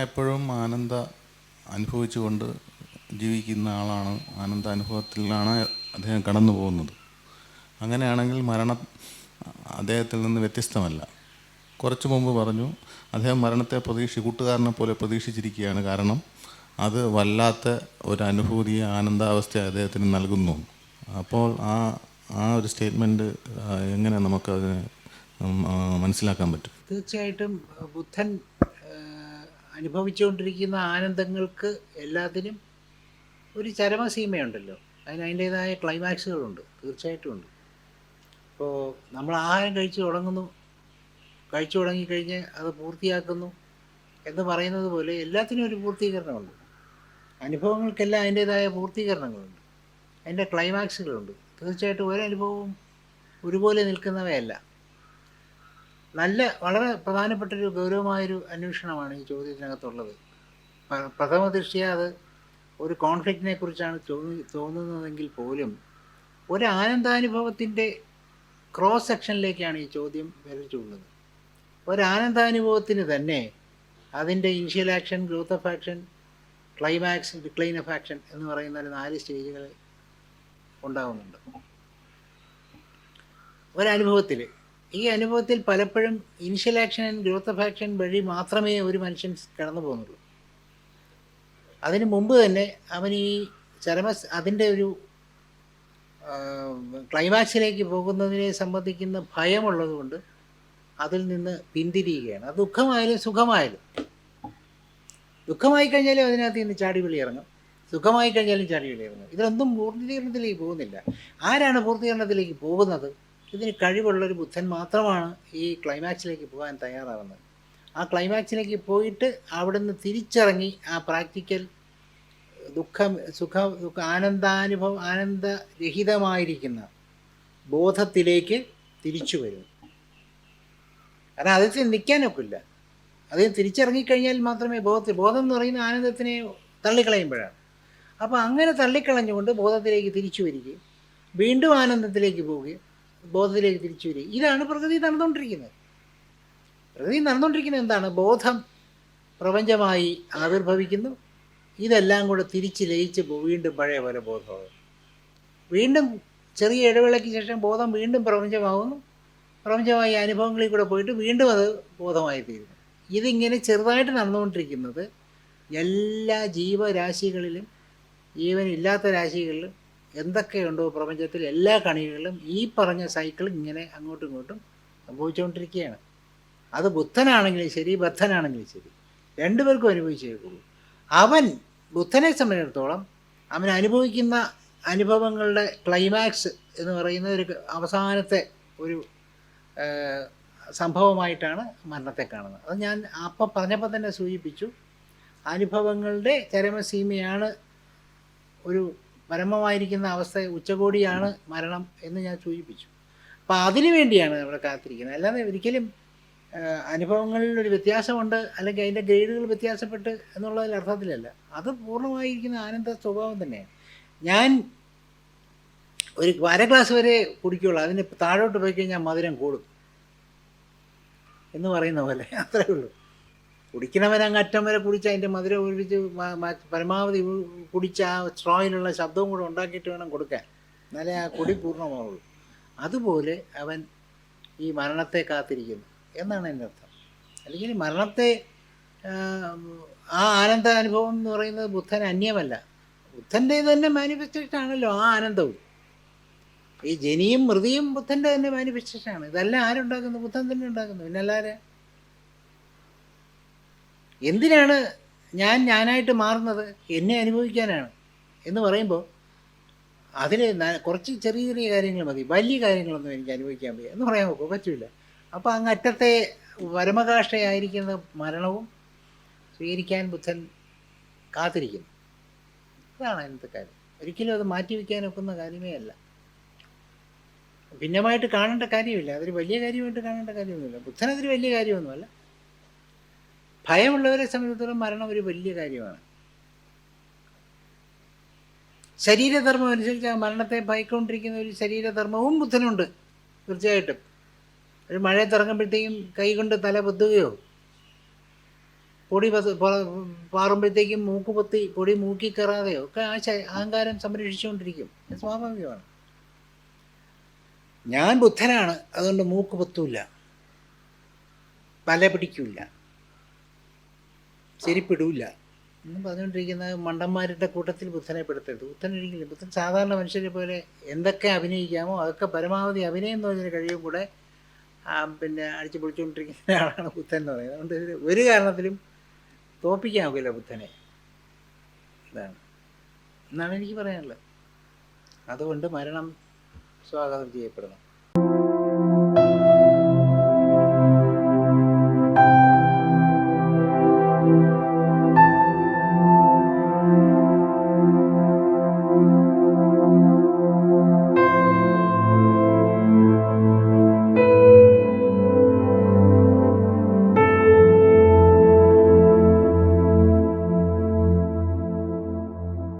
എപ്പോഴും ആനന്ദ അനുഭവിച്ചുകൊണ്ട് ജീവിക്കുന്ന ആളാണ്. ആനന്ദ അനുഭവത്തിലാണ് അദ്ദേഹം കടന്നു പോകുന്നത്. അങ്ങനെയാണെങ്കിൽ മരണം അദ്ദേഹത്തിൽ നിന്ന് വ്യത്യസ്തമല്ല. കുറച്ചു മുമ്പ് പറഞ്ഞു അദ്ദേഹം മരണത്തെ പ്രതീക്ഷ കൂട്ടുകാരനെ പോലെ പ്രതീക്ഷിച്ചിരിക്കുകയാണ്. കാരണം അത് വല്ലാത്ത ഒരു അനുഭൂതി ആനന്ദാവസ്ഥ അദ്ദേഹത്തിന് നൽകുന്നു. അപ്പോൾ ആ ആ ഒരു സ്റ്റേറ്റ്മെന്റ് എങ്ങനെ നമുക്കതിനെ മനസ്സിലാക്കാൻ പറ്റും? തീർച്ചയായിട്ടും ബുദ്ധൻ അനുഭവിച്ചുകൊണ്ടിരിക്കുന്ന ആനന്ദങ്ങൾക്ക് എല്ലാത്തിനും ഒരു ചരമസീമയുണ്ടല്ലോ. അതിന് അതിന്റേതായ ക്ലൈമാക്സുകളുണ്ട് തീർച്ചയായിട്ടും ഉണ്ട്. ഇപ്പോൾ നമ്മൾ ആഹാരം കഴിച്ചു തുടങ്ങുന്നു കഴിച്ചു തുടങ്ങിക്കഴിഞ്ഞ് അത് പൂർത്തിയാക്കുന്നു എന്ന് പറയുന്നത് പോലെ എല്ലാത്തിനും ഒരു പൂർത്തീകരണമുണ്ട്. അനുഭവങ്ങൾക്കെല്ലാം അതിന്റേതായ പൂർത്തീകരണങ്ങളുണ്ട്. അതിന്റെ ക്ലൈമാക്സുകളുണ്ട്. തീർച്ചയായിട്ടും ഒരനുഭവവും ഒരുപോലെ നിൽക്കുന്നവയല്ല. നല്ല വളരെ പ്രധാനപ്പെട്ടൊരു ഗൗരവമായൊരു അന്വേഷണമാണ് ഈ ചോദ്യത്തിനകത്തുള്ളത്. പ്രഥമ ദൃഷ്ടിയ അത് ഒരു കോൺഫ്ലിക്റ്റിനെ കുറിച്ചാണ് തോന്നി തോന്നുന്നതെങ്കിൽ പോലും ഒരു ആനന്ദാനുഭവത്തിന്റെ ക്രോസ് സെക്ഷനിലേക്കാണ് ഈ ചോദ്യം വിരച്ചുള്ളത് ഒരു ആനന്ദാനുഭവത്തിന് തന്നെ അതിന്റെ initial action growth of action climax decline of action എന്ന് പറയുന്ന നാല് സ്റ്റേജുകൾ ഉണ്ടാകുന്നുണ്ട് ഒരനുഭവത്തിൽ ഈ അനുഭവത്തിൽ പലപ്പോഴും initial action and growth of action വഴി മാത്രമേ ഒരു മനുഷ്യൻ കടന്നു പോകുന്നുള്ളൂ. അതിന് മുമ്പ് തന്നെ അവൻ ഈ ചരമ അതിന്റെ ഒരു ക്ലൈമാക്സിലേക്ക് പോകുന്നതിനെ സംബന്ധിക്കുന്ന ഭയമുള്ളതുകൊണ്ട് അതിൽ നിന്ന് പിന്തിരിയുകയാണ്. അത് ദുഃഖമായാലും സുഖമായാലും. ദുഃഖമായി കഴിഞ്ഞാലും അതിനകത്ത് നിന്ന് ചാടി വിളി ഇറങ്ങും. സുഖമായി കഴിഞ്ഞാലും ചാടി വിളി ഇറങ്ങും. ഇതിലൊന്നും പൂർത്തീകരണത്തിലേക്ക് പോകുന്നില്ല. ആരാണ് പൂർത്തീകരണത്തിലേക്ക് പോകുന്നത്? ഇതിന് കഴിവുള്ളൊരു ബുദ്ധൻ മാത്രമാണ് ഈ ക്ലൈമാക്സിലേക്ക് പോകാൻ തയ്യാറാവുന്നത്. ആ ക്ലൈമാക്സിലേക്ക് പോയിട്ട് അവിടുന്ന് തിരിച്ചിറങ്ങി ആ പ്രാക്ടിക്കൽ ദുഃഖം സുഖ ദുഃഖ ആനന്ദാനുഭവം ആനന്ദരഹിതമായിരിക്കുന്ന ബോധത്തിലേക്ക് തിരിച്ചു വരും. കാരണം അതിൽ നിൽക്കാനൊക്കില്ല അതിൽ തിരിച്ചിറങ്ങിക്കഴിഞ്ഞാൽ മാത്രമേ ബോധത്തിൽ ബോധം എന്ന് പറയുന്ന ആനന്ദത്തിനെ തള്ളിക്കളയുമ്പോഴാണ്. അപ്പോൾ അങ്ങനെ തള്ളിക്കളഞ്ഞുകൊണ്ട് ബോധത്തിലേക്ക് തിരിച്ചു വരികയും വീണ്ടും ആനന്ദത്തിലേക്ക് പോവുകയും ബോധത്തിലേക്ക് തിരിച്ചു വരിക. ഇതാണ് പ്രകൃതി നടന്നുകൊണ്ടിരിക്കുന്നത്. പ്രകൃതി നടന്നുകൊണ്ടിരിക്കുന്നത് എന്താണ്? ബോധം പ്രപഞ്ചമായി ആവിർഭവിക്കുന്നു. ഇതെല്ലാം കൂടെ തിരിച്ച് ലയിച്ച് വീണ്ടും പഴയ പോലെ ബോധമാകും വീണ്ടും ചെറിയ ഇടവേളയ്ക്ക് ശേഷം ബോധം വീണ്ടും പ്രപഞ്ചമാകുന്നു. പ്രപഞ്ചമായ അനുഭവങ്ങളിൽ കൂടെ പോയിട്ട് വീണ്ടും അത് ബോധമായി തീരുന്നു ഇതിങ്ങനെ ചെറുതായിട്ട് നടന്നുകൊണ്ടിരിക്കുന്നത് എല്ലാ ജീവരാശികളിലും ജീവനില്ലാത്ത രാശികളിലും എന്തൊക്കെയുണ്ടോ പ്രപഞ്ചത്തിൽ എല്ലാ കണികളിലും ഈ പറഞ്ഞ സൈക്കിൾ ഇങ്ങനെ അങ്ങോട്ടും ഇങ്ങോട്ടും സംഭവിച്ചുകൊണ്ടിരിക്കുകയാണ്. അത് ബുദ്ധനാണെങ്കിലും ശരി ബദ്ധനാണെങ്കിലും ശരി രണ്ടുപേർക്കും അനുഭവിച്ചേക്കുള്ളൂ അവൻ ബുദ്ധനെ സംബന്ധിച്ചിടത്തോളം അവൻ അനുഭവിക്കുന്ന അനുഭവങ്ങളുടെ ക്ലൈമാക്സ് എന്ന് പറയുന്ന ഒരു അവസാനത്തെ ഒരു സംഭവമായിട്ടാണ് മരണത്തെ കാണുന്നത്. അത് ഞാൻ അപ്പം പറഞ്ഞപ്പോൾ തന്നെ സൂചിപ്പിച്ചു. അനുഭവങ്ങളുടെ ചരമസീമയാണ് ഒരു പരമമായിരിക്കുന്ന അവസ്ഥ ഉച്ചകോടിയാണ് മരണം എന്ന് ഞാൻ സൂചിപ്പിച്ചു. അപ്പോൾ അതിനു വേണ്ടിയാണ് നമ്മൾ കാത്തിരിക്കുന്നത്. അല്ലാതെ ഒരിക്കലും അനുഭവങ്ങളിൽ ഒരു വ്യത്യാസമുണ്ട് അല്ലെങ്കിൽ അതിന്റെ ഗ്രേഡുകൾ വ്യത്യാസപ്പെട്ട് എന്നുള്ളതിൽ അർത്ഥത്തിലല്ല. അത് പൂർണമായിരിക്കുന്ന ആനന്ദ സ്വഭാവം തന്നെയാണ്. ഞാൻ ഒരു അര ഗ്ലാസ് വരെ കുടിക്കുള്ളൂ. അതിന് താഴോട്ട് പോയി കഴിഞ്ഞാൽ മധുരം കൂടും എന്ന് പറയുന്ന പോലെ. അത്രേ ഉള്ളൂ. കുടിക്കണവൻ അങ്ങ് അറ്റം വരെ കുടിച്ച് അതിന്റെ മധുരം മ- പരമാവധി കുടിച്ച് ആ സ്ട്രോയിലുള്ള ശബ്ദവും കൂടെ ഉണ്ടാക്കിയിട്ട് വേണം കൊടുക്കാൻ. എന്നാലേ ആ കുടി പൂർണമാവുള്ളൂ. അതുപോലെ അവൻ ഈ മരണത്തെ കാത്തിരിക്കുന്നു എന്നാണ് എന്റെ അർത്ഥം. അല്ലെങ്കിൽ മരണത്തെ ആ, ആനന്ദ അനുഭവം എന്ന് പറയുന്നത് ബുദ്ധൻ അന്യമല്ല. ബുദ്ധന്റെ തന്നെ മാനിഫെസ്റ്റേഷൻ ആണല്ലോ ആ ആനന്ദവും. ഈ ജനിയും മൃതിയും ബുദ്ധന്റെ തന്നെ മാനിഫെസ്റ്റേഷൻ ആണ് ഇതെല്ലാം ആരുണ്ടാക്കുന്നു? ബുദ്ധൻ തന്നെ ഉണ്ടാക്കുന്നു. പിന്നെ എന്തിനാണ് ഞാൻ ഞാനായിട്ട് മാറുന്നത്? എന്നെ അനുഭവിക്കാനാണ്. എന്ന് പറയുമ്പോൾ അതിൽ കുറച്ച് ചെറിയ ചെറിയ കാര്യങ്ങൾ മതി. വലിയ കാര്യങ്ങളൊന്നും എനിക്ക് അനുഭവിക്കാൻ വയ്യ. എന്ന് പറയാൻ നോക്കുമോ പറ്റില്ല അപ്പോൾ അങ്ങ് അറ്റത്തെ പരമകാഷ്ഠയായിരിക്കുന്ന മരണവും സ്വീകരിക്കാൻ ബുദ്ധൻ കാത്തിരിക്കുന്നു. അതാണ് അതിനകത്തെ കാര്യം. ഒരിക്കലും അത് മാറ്റി വയ്ക്കാൻ ഒക്കുന്ന കാര്യമേ അല്ല. ഭിന്നമായിട്ട് കാണേണ്ട കാര്യമില്ല. അതൊരു വലിയ കാര്യമായിട്ട് കാണേണ്ട കാര്യമൊന്നുമില്ല. ബുദ്ധനതൊരു വലിയ കാര്യമൊന്നുമല്ല. ഭയമുള്ളവരെ സംബന്ധിച്ചിടത്തോളം മരണം ഒരു വലിയ കാര്യമാണ്. ശരീരധർമ്മം അനുസരിച്ച് ആ മരണത്തെ ഭയക്കൊണ്ടിരിക്കുന്ന ഒരു ശരീരധർമ്മവും ബുദ്ധനുണ്ട്. തീർച്ചയായിട്ടും. ഒരു മഴയത്തിറങ്ങുമ്പോഴത്തേക്കും കൈ കൊണ്ട് തല പൊത്തുകയോ പൊടി പാറുമ്പോഴത്തേക്കും മൂക്ക് പൊത്തി പൊടി മൂക്കി കയറാതെയോ ഒക്കെ ആ അഹങ്കാരം സംരക്ഷിച്ചുകൊണ്ടിരിക്കും. സ്വാഭാവികമാണ്. ഞാൻ ബുദ്ധനാണ് അതുകൊണ്ട് മൂക്ക് പൊത്തൂല പല പിടിക്കൂല ചെരിപ്പിടൂല. എന്ന് പറഞ്ഞുകൊണ്ടിരിക്കുന്ന മണ്ടന്മാരുടെ കൂട്ടത്തിൽ ബുദ്ധനെ പെടുത്തരുത്. ബുദ്ധൻ ഒരിക്കലും ബുദ്ധൻ സാധാരണ മനുഷ്യരെ പോലെ എന്തൊക്കെ അഭിനയിക്കാമോ അതൊക്കെ പരമാവധി അഭിനയം എന്ന് പറഞ്ഞൊരു കഴിവും കൂടെ പിന്നെ അടിച്ചു പൊളിച്ചുകൊണ്ടിരിക്കുന്ന ആളാണ് ബുദ്ധൻ എന്ന് പറയുന്നത്. അതുകൊണ്ട് ഒരു കാരണത്തിലും തോപ്പിക്കാവില്ല ബുദ്ധനെ. ഇതാണ്. എന്നാണ് എനിക്ക് പറയാനുള്ളത്. അതുകൊണ്ട് മരണം സ്വാഗതം ചെയ്യപ്പെടണം